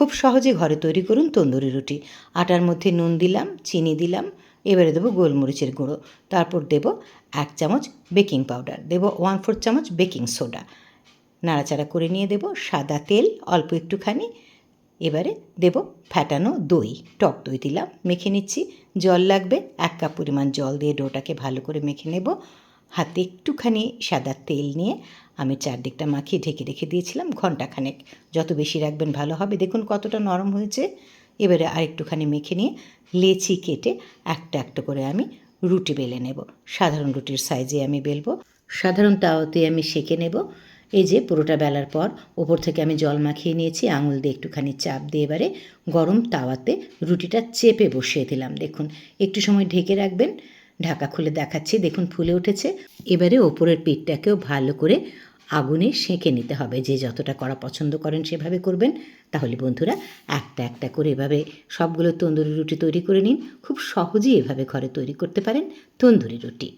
খুব সহজে ঘরে তৈরি করুন তন্দুরি রুটি। আটার মধ্যে নুন দিলাম, চিনি দিলাম, এবারে দেবো গোলমরিচের গুঁড়ো। তারপর দেব এক চামচ বেকিং পাউডার, দেব ওয়ান ফোর চামচ বেকিং সোডা। নাড়াচাড়া করে নিয়ে দেব সাদা তেল, অল্প একটুখানি। এবারে দেব ফ্যাটানো দই, টক দই দিলাম, মেখে নিচ্ছি। জল লাগবে, এক কাপ পরিমাণ জল দিয়ে ডোটাকে ভালো করে মেখে নেব। হাতে একটুখানি সাদা তেল নিয়ে আমি চারদিকটা মাখিয়ে ঢেকে রেখে দিয়েছিলাম ঘন্টাখানেক যত বেশি রাখবেন ভালো হবে। দেখুন কতটা নরম হয়েছে। এবারে আরেকটুখানি মেখে নিয়ে লেচি কেটে একটা একটা করে আমি রুটি বেলে নেব। সাধারণ রুটির সাইজে আমি বেলবো। সাধারণ তাওয়াতে আমি সেঁকে নেব। এই যে পুরোটা বেলার পর ওপর থেকে আমি জল মাখিয়ে নিয়েছি। আঙুল দিয়ে একটুখানি চাপ দিয়ে এবারে গরম তাওয়াতে রুটিটা চেপে বসিয়ে দিলাম। দেখুন একটু সময় ঢেকে রাখবেন। ঢাকা খুলে দেখাচ্ছি। দেখুন ফুলে উঠেছে। এবারে ওপরের পিঠটাকেও ভালো করে আগুনে সেঁকে নিতে হবে। যে যতটা করা পছন্দ করেন সেভাবে করবেন। তাহলে বন্ধুরা, একটা একটা করে এভাবে সবগুলো তন্দুরি রুটি তৈরি করে নিন। খুব সহজেই এভাবে ঘরে তৈরি করতে পারেন তন্দুরি রুটি।